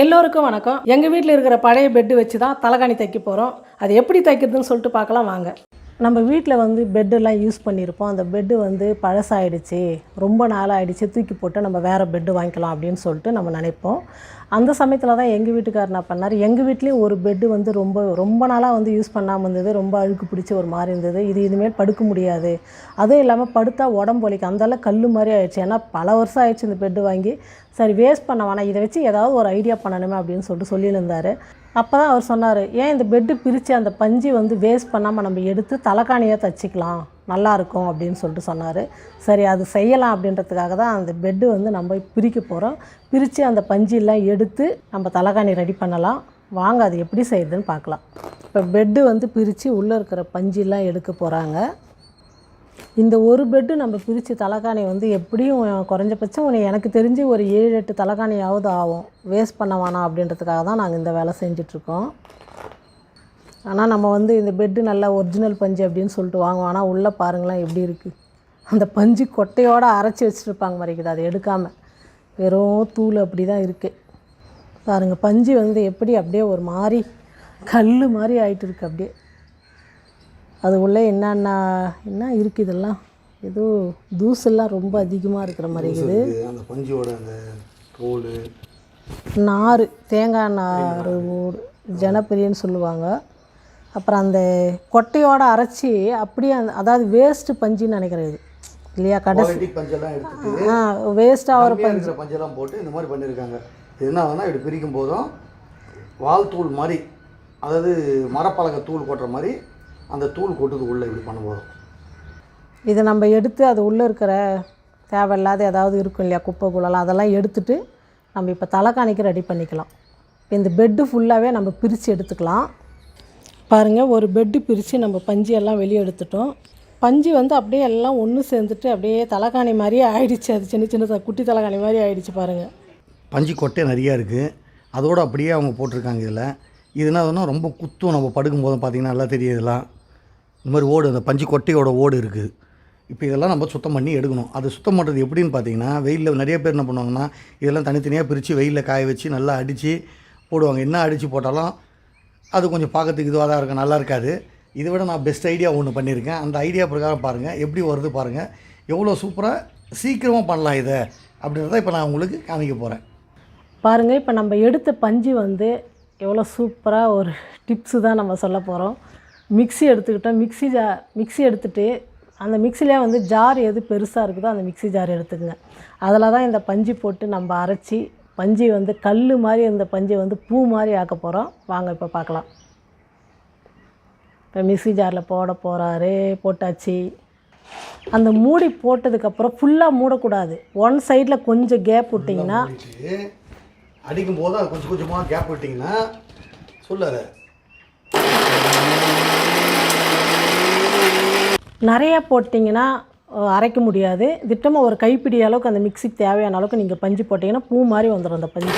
எல்லோருக்கும் வணக்கம். எங்கள் வீட்டில் இருக்கிற பழைய பெட்டு வச்சு தான் தலைகாணி தைக்க போகிறோம் அது எப்படி தைக்கிறதுன்னு சொல்லிட்டு பார்க்கலாம் வாங்க. நம்ம வீட்டில் வந்து பெட்டெல்லாம் யூஸ் பண்ணியிருப்போம் அந்த பெட்டு வந்து பழசாயிடுச்சு. ரொம்ப நாள் தூக்கி போட்டு நம்ம வேறு பெட்டு வாங்கிக்கலாம் அப்படின்னு சொல்லிட்டு நம்ம நினைப்போம். அந்த சமயத்தில் தான் எங்கள் வீட்டுக்காரர் என்ன பண்ணார்? எங்கள் வீட்லேயும் ஒரு பெட்டு வந்து ரொம்ப ரொம்ப நாளாக வந்து யூஸ் பண்ணாமல் இருந்தது. ரொம்ப அழுக்கு பிடிச்சி ஒரு மாதிரி இருந்தது. இது இனிமேல் படுக்க முடியாது. அதுவும் இல்லாமல் படுத்தா உடம்பு வலிக்கு. அந்தளவு கல் மாதிரி ஆயிடுச்சு. ஏன்னா பல வருஷம் ஆயிடுச்சு இந்த பெட்டு வாங்கி. சரி வேஸ்ட் பண்ண வேணாம். இதை வச்சு ஏதாவது ஒரு ஐடியா பண்ணணுமே அப்படின்னு சொல்லிட்டு சொல்லியிருந்தார். அப்போ தான் அவர் சொன்னார் ஏன் இந்த பெட்டு பிரித்து அந்த பஞ்சு வந்து வேஸ்ட் பண்ணாமல் நம்ம எடுத்து தலைக்காணியாக தச்சுக்கலாம்? நல்லாயிருக்கும் அப்படின்னு சொல்லிட்டு சொன்னார். சரி அது செய்யலாம் அப்படின்றதுக்காக தான் அந்த பெட்டு வந்து நம்ம பிரிக்க போகிறோம் பிரித்து அந்த பஞ்செல்லாம் எடுத்து நம்ம தலைகாணி ரெடி பண்ணலாம். வாங்க அது எப்படி செய்யுதுன்னு பார்க்கலாம். இப்போ பெட்டு வந்து பிரித்து உள்ளே இருக்கிற பஞ்செல்லாம் எடுக்க போகிறாங்க இந்த ஒரு பெட்டு நம்ம பிரித்து தலைகாணி வந்து எப்படியும் குறைஞ்சபட்சம் உன்னை எனக்கு தெரிஞ்சு ஒரு ஏழு எட்டு தலைகாணியாவது ஆகும். வேஸ்ட் பண்ண வேணாம் அப்படின்றதுக்காக தான் நாங்கள் இந்த வேலை செஞ்சிட்ருக்கோம் ஆனால் நம்ம வந்து இந்த பெட்டு நல்லா ஒரிஜினல் பஞ்சு அப்படின்னு சொல்லிட்டு வாங்குவோம். ஆனால் உள்ளே பாருங்களேன் எப்படி இருக்குது அந்த பஞ்சு கொட்டையோடு அரைச்சி வச்சுருப்பாங்க மறைக்குது அதை எடுக்காமல் வெறும் தூள் அப்படி தான் இருக்குது பாருங்கள் பஞ்சு வந்து எப்படி அப்படியே ஒரு மாதிரி கல் மாதிரி ஆயிட்டு இருக்கு அப்படியே. அது உள்ளே என்னென்ன என்ன இருக்குது இதெல்லாம்? ஏதோ தூசெல்லாம் ரொம்ப அதிகமாக இருக்கிற மாதிரி இருக்குது. அந்த பஞ்சியோட அந்த தோல். நார் தேங்காய் நார் ஜனப்பிரியன்னு சொல்லுவாங்க. அப்புறம் அந்த கொட்டையோட அரைச்சி அப்படியே அந்த அதாவது வேஸ்ட்டு பஞ்சுன்னு நினைக்கிறேன் இது. இல்லையா கடைசி பஞ்செல்லாம் எடுத்துட்டு ஆ வேஸ்ட்டாக ஒரு இருக்கிற பஞ்செல்லாம் போட்டு இந்த மாதிரி பண்ணியிருக்காங்க என்ன ஆகுதுன்னா இப்படி பிரிக்கும் போதும் வால் தூள் மாதிரி அதாவது மரப்பலகை தூள் கொட்டுற மாதிரி அந்த தூள் கொட்டுது உள்ளே இப்படி பண்ணும்போது இதை நம்ம எடுத்து அது உள்ளே இருக்கிற தேவையில்லாத ஏதாவது இருக்கும் இல்லையா குப்பை குழலாம் அதெல்லாம் எடுத்துட்டு நம்ம இப்போ தலைக்காணிக்கு ரெடி பண்ணிக்கலாம். இந்த பெட்டு ஃபுல்லாகவே நம்ம பிரித்து எடுத்துக்கலாம். பாருங்கள் ஒரு பெட்டு பிரித்து நம்ம பஞ்சு எல்லாம் வெளியே எடுத்துட்டோம். பஞ்சு வந்து அப்படியே எல்லாம் ஒன்று சேர்ந்துட்டு அப்படியே தலைக்காணி மாதிரியே ஆயிடுச்சு. அது சின்ன சின்ன குட்டி தலைகாணி மாதிரி ஆயிடுச்சு பாருங்கள் பஞ்சு கொட்டை நிறையா இருக்குது அதோடு அப்படியே அவங்க போட்டிருக்காங்க இதில். இதுனா என்ன ரொம்ப குத்தும். நம்ம படுக்கும்போது பார்த்தீங்கன்னா நல்லா தெரியுதுலாம் இந்த மாதிரி ஓடு அந்த பஞ்சு கொட்டையோட ஓடு இருக்குது இப்போ இதெல்லாம் நம்ம சுத்தம் பண்ணி எடுக்கணும். அது சுத்தம் பண்ணுறது எப்படின்னு பார்த்தீங்கன்னா வெயிலில் நிறைய பேர் என்ன பண்ணுவாங்கன்னா இதெல்லாம் தனித்தனியாக பிரித்து வெயிலில் காய வச்சு நல்லா அடித்து போடுவாங்க. என்ன அடித்து போட்டாலும் அது கொஞ்சம் பார்க்கறதுக்கு இதுவாக தான் இருக்கும். நல்லா இருக்காது. இதை விட நான் பெஸ்ட் ஐடியா ஒன்று பண்ணியிருக்கேன். அந்த ஐடியா பிரகாரம் பாருங்கள் எப்படி வருது பாருங்கள் எவ்வளோ சூப்பராக சீக்கிரமாக பண்ணலாம் இதை அப்படின்றத இப்போ நான் உங்களுக்கு காமிக்க போகிறேன் பாருங்கள் இப்போ நம்ம எடுத்த பஞ்சு வந்து எவ்வளோ சூப்பராக ஒரு டிப்ஸு தான் நம்ம சொல்ல போகிறோம் மிக்ஸி எடுத்துக்கிட்டோம். மிக்ஸி ஜா மிக்ஸி எடுத்துகிட்டு அந்த மிக்சிலே வந்து ஜார் எது பெருசாக இருக்குதோ அந்த மிக்ஸி ஜார் எடுத்துக்கங்க. அதில் தான் இந்த பஞ்சு போட்டு நம்ம அரைச்சி பஞ்சு வந்து கல் மாதிரி இந்த பஞ்சை வந்து பூ மாதிரி ஆக்க போகிறோம் வாங்க இப்போ பார்க்கலாம். இப்போ மிக்ஸி ஜாரில் போட போகிறாரு போட்டாச்சு. அந்த மூடி போட்டதுக்கப்புறம் ஃபுல்லாக மூடக்கூடாது. ஒன் சைடில் கொஞ்சம் கேப் விட்டிங்கன்னா அடிக்கும் போது அது கொஞ்சம் கொஞ்சமாக கேப் விட்டிங்கன்னா சொல்லாத நிறைய போட்டிங்கன்னா அரைக்க முடியாது. திட்டமாக ஒரு கைப்பிடி அளவுக்கு அந்த மிக்ஸிக்கு தேவையான அளவுக்கு நீங்கள் பஞ்சு போட்டிங்கன்னா பூ மாதிரி வந்துடும் அந்த பஞ்சு.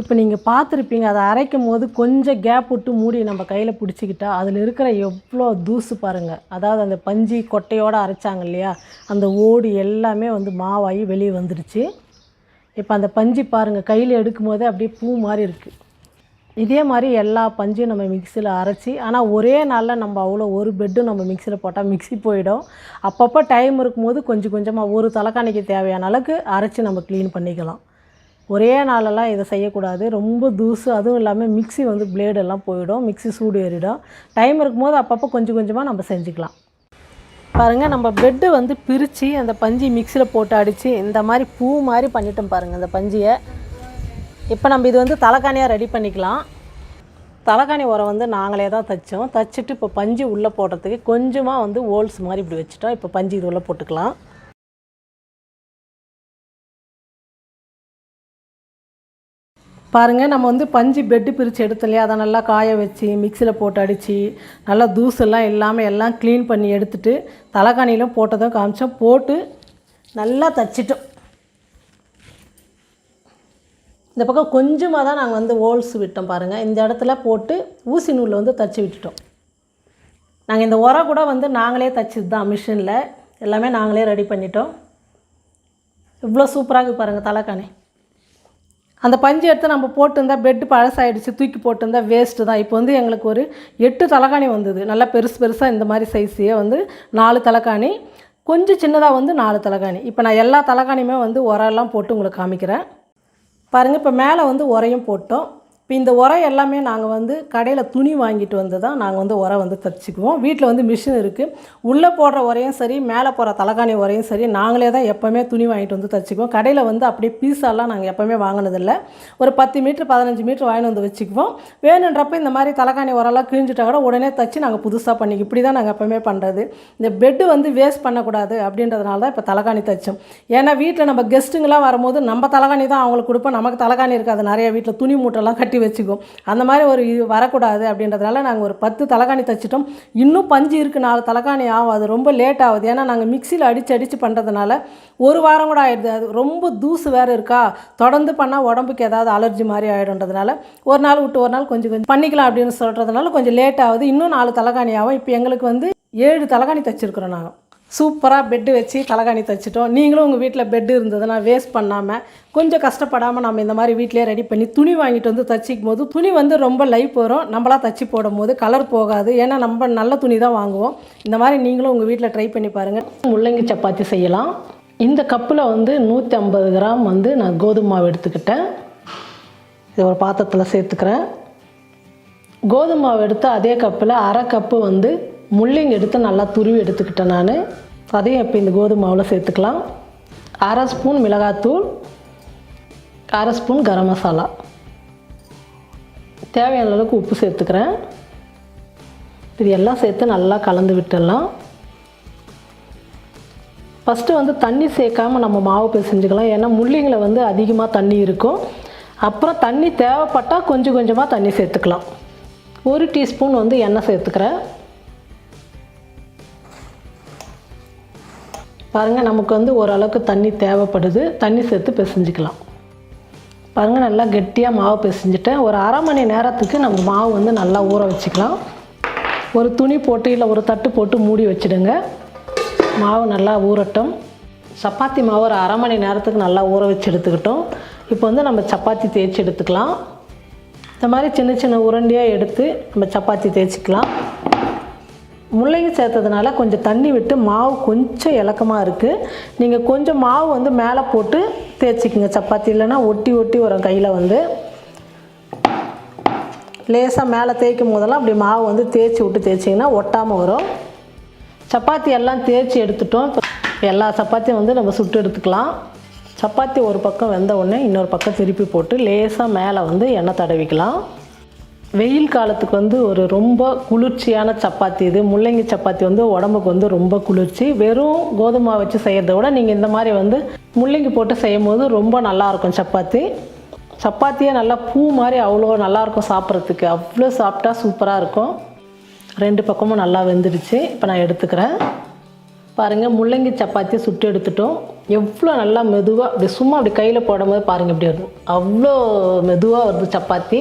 இப்போ நீங்கள் பார்த்துருப்பீங்க அதை அரைக்கும் போது கொஞ்சம் கேப் விட்டு மூடி நம்ம கையில் பிடிச்சிக்கிட்டா அதில் இருக்கிற எவ்வளோ தூசு பாருங்கள் அதாவது அந்த பஞ்சு கொட்டையோடு அரைச்சாங்க இல்லையா? அந்த ஓடு எல்லாமே வந்து மாவாகி வெளியே வந்துடுச்சு. இப்போ அந்த பஞ்சு பாருங்கள் கையில் எடுக்கும் போதே அப்படியே பூ மாதிரி இருக்குது இதே மாதிரி எல்லா பஞ்சும் நம்ம மிக்சியில் அரைச்சி ஆனால் ஒரே நாளில் நம்ம அவ்வளோ ஒரு பெட்டும் நம்ம மிக்சியில் போட்டால் மிக்ஸி போயிடும். அப்பப்போ டைம் இருக்கும்போது கொஞ்சம் கொஞ்சமாக ஒரு தலைக்காணிக்கு தேவையான அளவுக்கு அரைச்சி நம்ம க்ளீன் பண்ணிக்கலாம். ஒரே நாளெல்லாம் இதை செய்யக்கூடாது. ரொம்ப தூசு அதுவும் இல்லாமல் மிக்ஸி வந்து பிளேடெல்லாம் போயிடும் மிக்ஸி சூடு ஏறிடும். டைம் இருக்கும்போது அப்பப்போ கொஞ்சம் கொஞ்சமாக நம்ம செஞ்சுக்கலாம். பாருங்கள் நம்ம பெட்டு வந்து பிரித்து அந்த பஞ்சு மிக்சியில் போட்டு அடித்து இந்த மாதிரி பூ மாதிரி பண்ணிட்டோம் பாருங்கள் அந்த பஞ்சியை. இப்போ நம்ம இது வந்து தலைக்காணியாக ரெடி பண்ணிக்கலாம். தலைக்காணி உரம் வந்து நாங்களே தான் தைச்சோம். தைச்சிட்டு இப்போ பஞ்சு உள்ளே போடுறதுக்கு கொஞ்சமாக வந்து ஓல்ஸ் மாதிரி இப்படி வச்சுட்டோம். இப்போ பஞ்சு இது உள்ளே போட்டுக்கலாம். பாருங்கள் நம்ம வந்து பஞ்சு பெட்டு பிரித்து எடுத்தோம் இல்லையா? அதை நல்லா காய வச்சு மிக்சியில் போட்டு அடித்து நல்லா தூசெல்லாம் இல்லாமல் எல்லாம் க்ளீன் பண்ணி எடுத்துட்டு தலைக்காணியிலும் போட்டதும் காமிச்சோம். போட்டு நல்லா தச்சிட்டோம். இந்த பக்கம் கொஞ்சமாக தான் நாங்கள் வந்து ஹோல்ஸ் விட்டோம் பாருங்கள் இந்த இடத்துல போட்டு ஊசி நூலில் வந்து தச்சு விட்டுட்டோம். நாங்கள் இந்த உரம் கூட வந்து நாங்களே தச்சது தான் மிஷினில். எல்லாமே நாங்களே ரெடி பண்ணிட்டோம். இவ்வளோ சூப்பராக பாருங்கள் தலைக்கானே அந்த பஞ்சு எடுத்து நம்ம போட்டிருந்தா பெட்டு பழசாயிடுச்சு தூக்கி போட்டிருந்தா வேஸ்ட்டு தான். இப்போ வந்து எங்களுக்கு ஒரு எட்டு தலைக்காணி வந்தது. நல்லா பெருசு பெருசாக இந்த மாதிரி சைஸையே வந்து நாலு தலைக்காணி. கொஞ்சம் சின்னதாக வந்து நாலு தலைக்காணி. இப்போ நான் எல்லா தலைக்காணியுமே வந்து உரெல்லாம் போட்டு உங்களுக்கு காமிக்கிறேன். பாருங்கள் இப்போ மேலே வந்து உரையும் போட்டோம். இப்போ இந்த உரம் எல்லாமே நாங்கள் வந்து கடையில் துணி வாங்கிட்டு வந்து தான் நாங்கள் வந்து உரம் வந்து தச்சுக்குவோம். வீட்டில் வந்து மிஷின் இருக்குது உள்ளே போடுற உரையும் சரி மேலே போகிற தலைகாணி உரையும் சரி நாங்களே தான் எப்போவுமே துணி வாங்கிட்டு வந்து தச்சுக்குவோம். கடையில் வந்து அப்படியே பீஸாலாம் நாங்கள் எப்போவுமே வாங்கினதில்லை. ஒரு பத்து மீட்ரு பதினஞ்சு மீட்ரு வாங்கிட்டு வந்து வச்சுக்குவோம். வேணுன்றப்ப இந்த மாதிரி தலைகாணி உரம்லாம் கிழிஞ்சிட்டா கூட உடனே தச்சு நாங்கள் புதுசாக பண்ணி இப்படி தான் நாங்கள் எப்போவுமே பண்ணுறது இந்த பெட்டு வந்து வேஸ்ட் பண்ணக்கூடாது அப்படின்றதுனால தான் இப்போ தலைகாணி தச்சோம். ஏன்னா வீட்டில் நம்ம கெஸ்ட்டுங்களாம் வரும்போது நம்ம தலைகாணி தான் அவங்களுக்கு கொடுப்போம். நமக்கு தலைகாணி இருக்காது. நிறைய வீட்டில் துணி மூட்டைலாம் கட்டி வச்சுக்குவோம் அந்த மாதிரி ஒரு இது வரக்கூடாது அப்படின்றதுனால நாங்கள் ஒரு பத்து தலைகாணி தச்சிட்டோம். இன்னும் பஞ்சு இருக்குது நாலு தலைகாணி ஆகும். அது ரொம்ப லேட் ஆகுது. ஏன்னா நாங்கள் மிக்சியில் அடித்து அடித்து பண்ணுறதுனால ஒரு வாரம் கூட ஆயிடுது. அது ரொம்ப தூசு வேறு இருக்கா? தொடர்ந்து பண்ணால் உடம்புக்கு ஏதாவது அலர்ஜி மாதிரி ஆகிடுன்றதுனால ஒரு நாள் விட்டு ஒரு நாள் கொஞ்சம் கொஞ்சம் பண்ணிக்கலாம் அப்படின்னு சொல்கிறதுனால கொஞ்சம் லேட் ஆகுது. இன்னும் நாலு தலைகாணி ஆகும். இப்போ எங்களுக்கு வந்து ஏழு தலைகாணி தச்சிருக்கிறோம் நாங்கள் சூப்பராக பெட்டு வச்சு தலைகாணி தைச்சிட்டோம். நீங்களும் உங்கள் வீட்டில் பெட்டு இருந்ததுன்னா வேஸ்ட் பண்ணாமல் கொஞ்சம் கஷ்டப்படாமல் நம்ம இந்த மாதிரி வீட்டிலே ரெடி பண்ணி துணி வாங்கிட்டு வந்து தச்சிக்கும் போது துணி வந்து ரொம்ப லைஃப் வரும். நம்மளாக தச்சு போடும் போது கலர் போகாது. ஏன்னா நம்ம நல்ல துணி தான் வாங்குவோம். இந்த மாதிரி நீங்களும் உங்கள் வீட்டில் ட்ரை பண்ணி பாருங்கள் முள்ளங்கி சப்பாத்தி செய்யலாம். இந்த கப்பில் வந்து நூற்றி ஐம்பது கிராம் வந்து நான் கோதுமை மாவு எடுத்துக்கிட்டேன். இது ஒரு பாத்திரத்தில் சேர்த்துக்கிறேன். கோதுமை மாவு எடுத்து அதே கப்பில் அரை கப்பு வந்து முள்ளிங்க எடுத்து நல்லா துருவி எடுத்துக்கிட்டேன் நான். அதையும் இப்போ இந்த கோதுமை மாவில் சேர்த்துக்கலாம். அரை ஸ்பூன் மிளகாத்தூள் அரை ஸ்பூன் கரம் மசாலா. தேவையான அளவுக்கு உப்பு சேர்த்துக்கிறேன். இது எல்லாம் சேர்த்து நல்லா கலந்து விட்டுடலாம். ஃபஸ்ட்டு வந்து தண்ணி சேர்க்காம நம்ம மாவு பிசைஞ்சுக்கலாம். ஏன்னா முள்ளிங்கில் வந்து அதிகமாக தண்ணி இருக்கும். அப்புறம் தண்ணி தேவைப்பட்டால் கொஞ்சம் கொஞ்சமாக தண்ணி சேர்த்துக்கலாம். ஒரு டீஸ்பூன் வந்து எண்ணெய் சேர்த்துக்கிறேன். பாருங்கள் நமக்கு வந்து ஓரளவுக்கு தண்ணி தேவைப்படுது. தண்ணி சேர்த்து பிசைஞ்சிக்கலாம். பாருங்கள் நல்லா கெட்டியாக மாவு பிசைஞ்சிட்டேன். ஒரு அரை மணி நேரத்துக்கு நம்ம மாவு வந்து நல்லா ஊற வச்சுக்கலாம். ஒரு துணி போட்டு இல்லை ஒரு தட்டு போட்டு மூடி வச்சிடுங்க. மாவு நல்லா ஊறட்டும். சப்பாத்தி மாவு ஒரு அரை மணி நேரத்துக்கு நல்லா ஊற வச்சு எடுத்துக்கிட்டோம். இப்போ வந்து நம்ம சப்பாத்தி தேய்ச்சி எடுத்துக்கலாம். இந்த மாதிரி சின்ன சின்ன உருண்டையாக எடுத்து நம்ம சப்பாத்தி தேய்ச்சிக்கலாம். முள்ளையும் சேர்த்ததுனால கொஞ்சம் தண்ணி விட்டு மாவு கொஞ்சம் இலக்கமாக இருக்குது நீங்கள் கொஞ்சம் மாவு வந்து மேலே போட்டு தேய்ச்சிக்கிங்க. சப்பாத்தி இல்லைன்னா ஒட்டி ஒட்டி வரும் கையில் வந்து. லேசாக மேலே தேய்க்கும் போதெல்லாம் அப்படி மாவு வந்து தேய்ச்சி விட்டு தேய்ச்சிங்கன்னா ஒட்டாமல் வரும். சப்பாத்தி எல்லாம் தேய்ச்சி எடுத்துட்டோம். எல்லா சப்பாத்தியும் வந்து நம்ம சுட்டு எடுத்துக்கலாம். சப்பாத்தி ஒரு பக்கம் வெந்த உடனே இன்னொரு பக்கம் திருப்பி போட்டு லேசாக மேலே வந்து எண்ணெய் தடவிக்கலாம். வெயில் காலத்துக்கு வந்து ஒரு ரொம்ப குளிர்ச்சியான சப்பாத்தி இது. முள்ளங்கி சப்பாத்தி வந்து உடம்புக்கு வந்து ரொம்ப குளிர்ச்சி. வெறும் கோதுமை வச்சு செய்கிறத விட நீங்கள் இந்த மாதிரி வந்து முள்ளங்கி போட்டு செய்யும் போது ரொம்ப நல்லாயிருக்கும் சப்பாத்தி. சப்பாத்தியே நல்லா பூ மாதிரி அவ்வளோ நல்லாயிருக்கும் சாப்பிட்றதுக்கு. அவ்வளோ சாப்பிட்டா சூப்பராக இருக்கும். ரெண்டு பக்கமும் நல்லா வெந்துடுச்சு. இப்போ நான் எடுத்துக்கிறேன். பாருங்கள் முள்ளங்கி சப்பாத்தி சுட்டு எடுத்துட்டோம். எவ்வளோ நல்லா மெதுவாக அப்படி சும்மா அப்படி கையில் போடும்போது பாருங்கள் இப்படி வரும் அவ்வளோ மெதுவாக வருது சப்பாத்தி.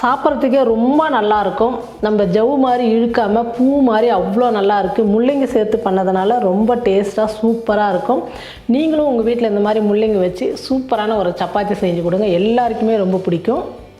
சாப்பிட்றதுக்கே ரொம்ப நல்லா இருக்கும் நம்ம ஜவ்வு மாதிரி இழுக்காமல் பூ மாதிரி அவ்வளோ நல்லாயிருக்கு. முள்ளங்கி சேர்த்து பண்ணதுனால ரொம்ப டேஸ்ட்டாக சூப்பராக இருக்கும். நீங்களும் உங்கள் வீட்டில் இந்த மாதிரி முள்ளங்கி வச்சு சூப்பரான ஒரு சப்பாத்தி செஞ்சு கொடுங்க. எல்லாருக்குமே ரொம்ப பிடிக்கும்.